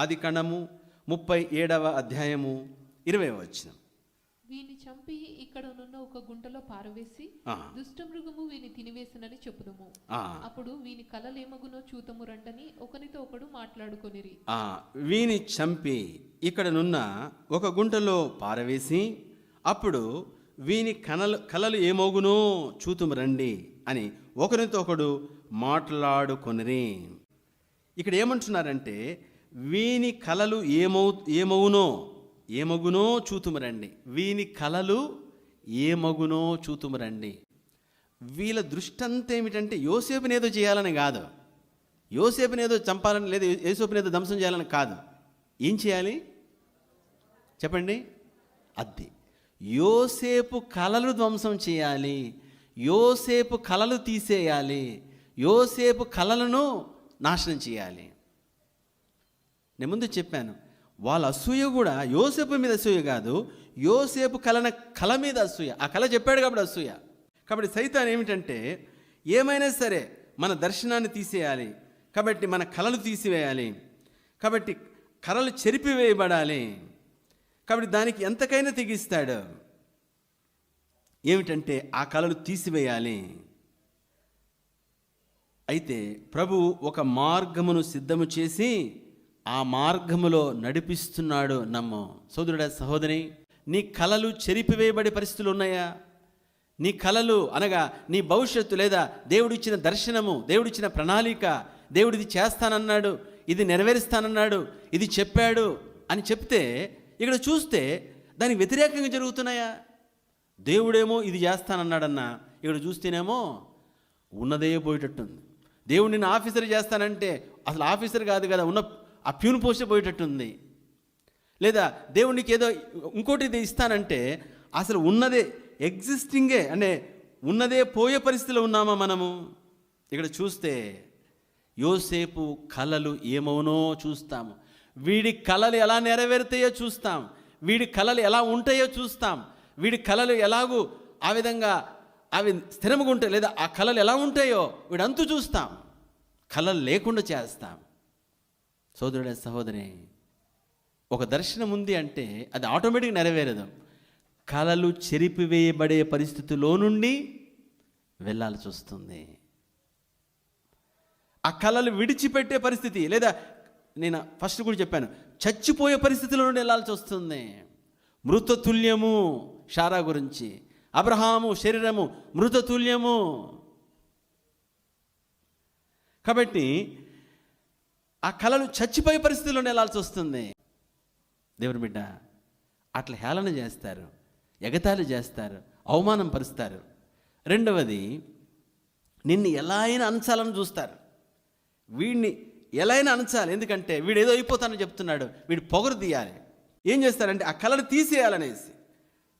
ఆది కణము ముప్పై ఏడవ అధ్యాయము ఇరవై వచ్చిన వీని చంపి ఇక్కడనున్న ఒక గుంటలో పారవేసి దుష్టమృగము వీని తినివేసినని చెప్పుదము. అప్పుడు వీని కలలేమగునో చూతము రండని ఒకనితో ఒకడు మాట్లాడుకొనిరి. వీని చంపి ఇక్కడనున్న ఒక గుంటలో పారవేసి అప్పుడు వీని కనలు కలలు ఏమోగునో చూతుము రండి అని ఒకరితో ఒకడు మాట్లాడుకొనిరి. ఇక్కడ ఏమంటున్నారంటే వీని కలలు ఏమౌ ఏమవునో ఏమగునో చూతుమరండి వీని కలలు ఏమగునో చూతుమరండి వీళ్ళ దృష్టి అంతా ఏమిటంటే యోసేపుని ఏదో చేయాలని కాదు. యోసేపుని ఏదో చంపాలని లేదా యోసేపుని ఏదో ధ్వంసం చేయాలని కాదు. ఏం చేయాలి? చెప్పండి. అద్దె. యోసేపు కలలు ధ్వంసం చేయాలి. యోసేపు కలలు తీసేయాలి. యోసేపు కలలను నాశనం చేయాలి. నేను ముందు చెప్పాను. వాళ్ళ అసూయ కూడా యోసేపు మీద అసూయ కాదు. యోసేపు కలన కళ మీద అసూయ. ఆ కళ చెప్పాడు కాబట్టి అసూయ. కాబట్టి సైతాన్ ఏమిటంటే ఏమైనా సరే మన దర్శనాన్ని తీసేయాలి. కాబట్టి మన కళలు తీసివేయాలి. కాబట్టి కళలు చెరిపివేయబడాలి. కాబట్టి దానికి ఎంతకైనా తెగిస్తాడు. ఏమిటంటే ఆ కళలు తీసివేయాలి. అయితే ప్రభు ఒక మార్గమును సిద్ధము చేసి ఆ మార్గములో నడిపిస్తున్నాడు నమ్ము. సోదరుడ సహోదరి నీ కలలు చెరిపివేయబడే పరిస్థితులు ఉన్నాయా? నీ కలలు అనగా నీ భవిష్యత్తు లేదా దేవుడిచ్చిన దర్శనము దేవుడిచ్చిన ప్రణాళిక దేవుడిది చేస్తానన్నాడు ఇది నెరవేరుస్తానన్నాడు ఇది చెప్పాడు అని చెప్తే ఇక్కడ చూస్తే దానికి వ్యతిరేకంగా జరుగుతున్నాయా? దేవుడేమో ఇది చేస్తానన్నాడన్నా ఇక్కడ చూస్తేనేమో ఉన్నదే పోయేటట్టుంది. దేవుడు నిన్ను ఆఫీసర్ చేస్తానంటే అసలు ఆఫీసర్ కాదు కదా ఉన్న ఆ ప్యూను పోస్ట్ పోయేటట్టుంది. లేదా దేవునికి ఏదో ఇంకోటి ఇది ఇస్తానంటే అసలు ఉన్నదే ఎగ్జిస్టింగే అంటే ఉన్నదే పోయే పరిస్థితిలో ఉన్నామా మనము? ఇక్కడ చూస్తే యోసేపు కళలు ఏమవునో చూస్తాము వీడి కళలు ఎలా నెరవేరుతాయో చూస్తాం. వీడి కళలు ఎలా ఉంటాయో చూస్తాం. వీడి కళలు ఎలాగూ ఆ విధంగా అవి స్థిరముగా ఉంటాయి లేదా ఆ కళలు ఎలా ఉంటాయో వీడంతు చూస్తాం. కళలు లేకుండా చేస్తాం. సోదరుడే సహోదరి ఒక దర్శనం ఉంది అంటే అది ఆటోమేటిక్ నెరవేరదు. కళలు చెరిపివేయబడే పరిస్థితిలో నుండి వెళ్ళాల్సి వస్తుంది. ఆ కళలు విడిచిపెట్టే పరిస్థితి లేదా నేను ఫస్ట్ కూడా చెప్పాను చచ్చిపోయే పరిస్థితిలో నుండి వెళ్ళాల్సి వస్తుంది. మృతతుల్యము షారా గురించి అబ్రహాము శరీరము మృతతుల్యము. కాబట్టి ఆ కళలు చచ్చిపోయే పరిస్థితిలో వెళ్ళాల్సి వస్తుంది. దేవుని బిడ్డ అట్లా హేళన చేస్తారు ఎగతాళి చేస్తారు అవమానం పరుస్తారు. రెండవది నిన్ను ఎలా అయినా అంచాలని చూస్తారు. వీడిని ఎలా అయినా అంచాలి ఎందుకంటే వీడు ఏదో అయిపోతానని చెప్తున్నాడు వీడు పొగరు తీయాలి. ఏం చేస్తారంటే ఆ కళను తీసేయాలనేసి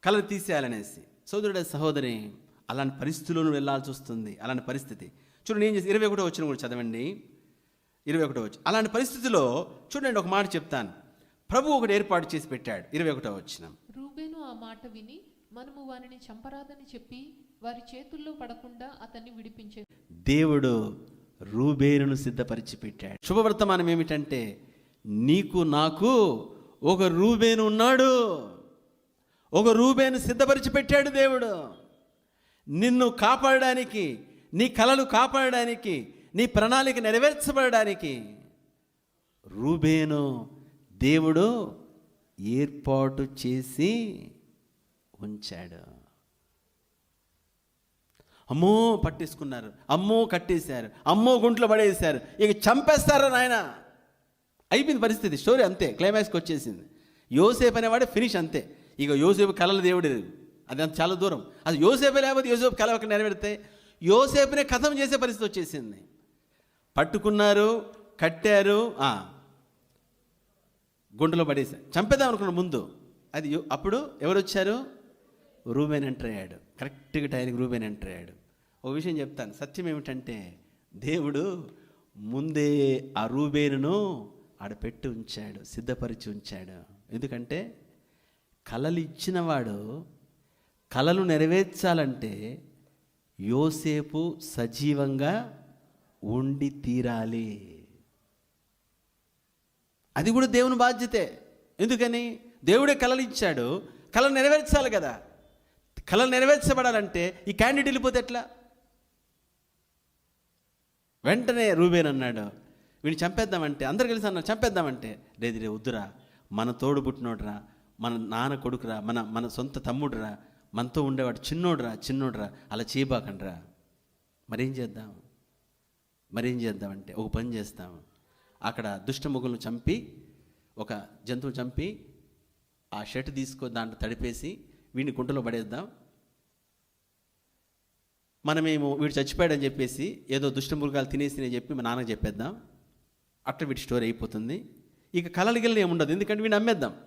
కళను తీసేయాలనేసి. సోదరుడే సహోదరి అలాంటి పరిస్థితుల్లో వెళ్ళాల్సి వస్తుంది అలాంటి పరిస్థితి. చూడండి ఏం చేసి ఇరవై ఒకటో వచ్చిన కూడా చదవండి. ఇరవై ఒకటో వచ్చి అలాంటి పరిస్థితిలో చూడండి ఒక మాట చెప్తాను. ప్రభు ఒకటి ఏర్పాటు చేసి పెట్టాడు ఇరవై ఒకటో వచ్చిన రూబేను ఆ మాట విని మనము వారిని చంపరాదని చెప్పి వారి చేతుల్లో పడకుండా అతన్ని విడిపించే దేవుడు రూబేనును సిద్ధపరిచి పెట్టాడు శుభవర్తమానం ఏమిటంటే నీకు నాకు ఒక రూబేను ఉన్నాడు. ఒక రూబేను సిద్ధపరిచి పెట్టాడు దేవుడు. నిన్ను కాపాడడానికి నీ కలలు కాపాడడానికి నీ ప్రణాళిక నెరవేర్చబడడానికి. రూబేను దేవుడు ఏర్పాటు చేసి ఉంచాడు. అమ్మో పట్టేసుకున్నారు. అమ్మో కట్టేశారు. అమ్మో గుంట్లో పడేసారు ఇక చంపేస్తారా నాయన? అయిపోయింది పరిస్థితి. స్టోరీ అంతే. క్లైమాక్స్కి వచ్చేసింది. యోసేపు అనేవాడే ఫినిష్ అంతే. ఇక యోసేపు కలల దేవుడు అది అంత చాలా దూరం. అది యోసేపు లేకపోతే యోసేపు కలవక ఒక నెరవేరితే యోసేపునే కథం చేసే పరిస్థితి వచ్చేసింది. పట్టుకున్నారు కట్టారు గుండెలో పడేశారు చంపేద్దాం అనుకున్న ముందు. అది అప్పుడు ఎవరు వచ్చారు రూబేన్ ఎంటర్ అయ్యాడు. కరెక్ట్గా టైంకి రూబేన్ ఎంటర్ అయ్యాడు. ఒక విషయం చెప్తాను. సత్యం ఏమిటంటే దేవుడు ముందే ఆ రూబేనును ఆడ పెట్టి ఉంచాడు సిద్ధపరిచి ఉంచాడు. ఎందుకంటే కళలు ఇచ్చినవాడు కళలు నెరవేర్చాలంటే యోసేపు సజీవంగా ఉండి తీరాలి. అది కూడా దేవుని బాధ్యతే. ఎందుకని? దేవుడే కళలు ఇచ్చాడు కళలు నెరవేర్చాలి కదా. కళలు నెరవేర్చబడాలంటే ఈ క్యాండిడేట్ వెళ్ళిపోతే ఎట్లా? వెంటనే రూబేన్ అన్నాడు. వీడిని చంపేద్దామంటే అందరు కలిసి అన్నారు చంపేద్దామంటే. లేదు రే వద్దురా. మన తోడు పుట్టినోడురా. మన నాన్న కొడుకురా. మన మన సొంత తమ్ముడురా. మనతో ఉండేవాడు చిన్నోడురా చిన్నోడురా. అలా చేయబాకండ్రా. మరేం చేద్దాం? మరేం చేద్దామంటే ఒక పని చేస్తాం అక్కడ దుష్టముగులను చంపి ఒక జంతువుని చంపి ఆ షర్ట్ తీసుకో దాంట్లో తడిపేసి వీడిని గుంటలో పడేద్దాం. మనమేమో వీడు చచ్చిపోయాడని చెప్పేసి ఏదో దుష్టమృగాలు తినేసి అని చెప్పి మా నాన్న చెప్పేద్దాం. అట్లా వీడి స్టోరీ అయిపోతుంది. ఇక కలలు గిల్లలు ఏముండదు ఎందుకంటే వీడిని అమ్మేద్దాం.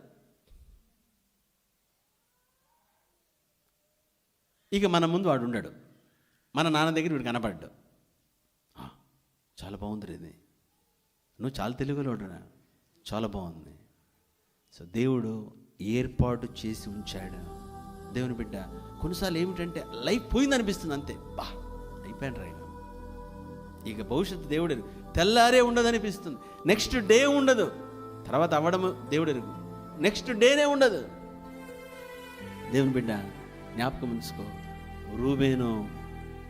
ఇక మన ముందు వాడు ఉండడు. మన నాన్న దగ్గర వీడు కనపడ్డాడు చాలా బాగుంది ఇది. నువ్వు చాలా తెలుగులోడురా చాలా బాగుంది. సో దేవుడు ఏర్పాటు చేసి ఉంచాడు. దేవుని బిడ్డ కొన్నిసార్లు ఏమిటంటే లైఫ్ పోయింది అనిపిస్తుంది అంతే. బా అయిపోయాను రైన్ ఇక భవిష్యత్తు దేవుడు ఎరుగు. తెల్లారే ఉండదు అనిపిస్తుంది నెక్స్ట్ డే ఉండదు. తర్వాత అవ్వడము దేవుడు ఎరుగు. నెక్స్ట్ డేనే ఉండదు. దేవుని బిడ్డ జ్ఞాపకం ఉంచుకో. రూబేను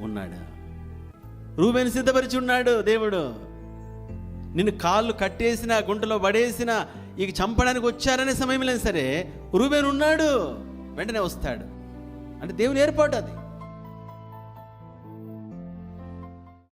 ఉన్నాడు. రూబేను సిద్ధపరిచి ఉన్నాడు దేవుడు. నిన్ను కాళ్ళు కట్టేసిన గుంటలో పడేసిన ఇక చంపడానికి వచ్చారనే సమయంలో సరే రూబేను ఉన్నాడు వెంటనే వస్తాడు. అంటే దేవుని ఏర్పాటు అది.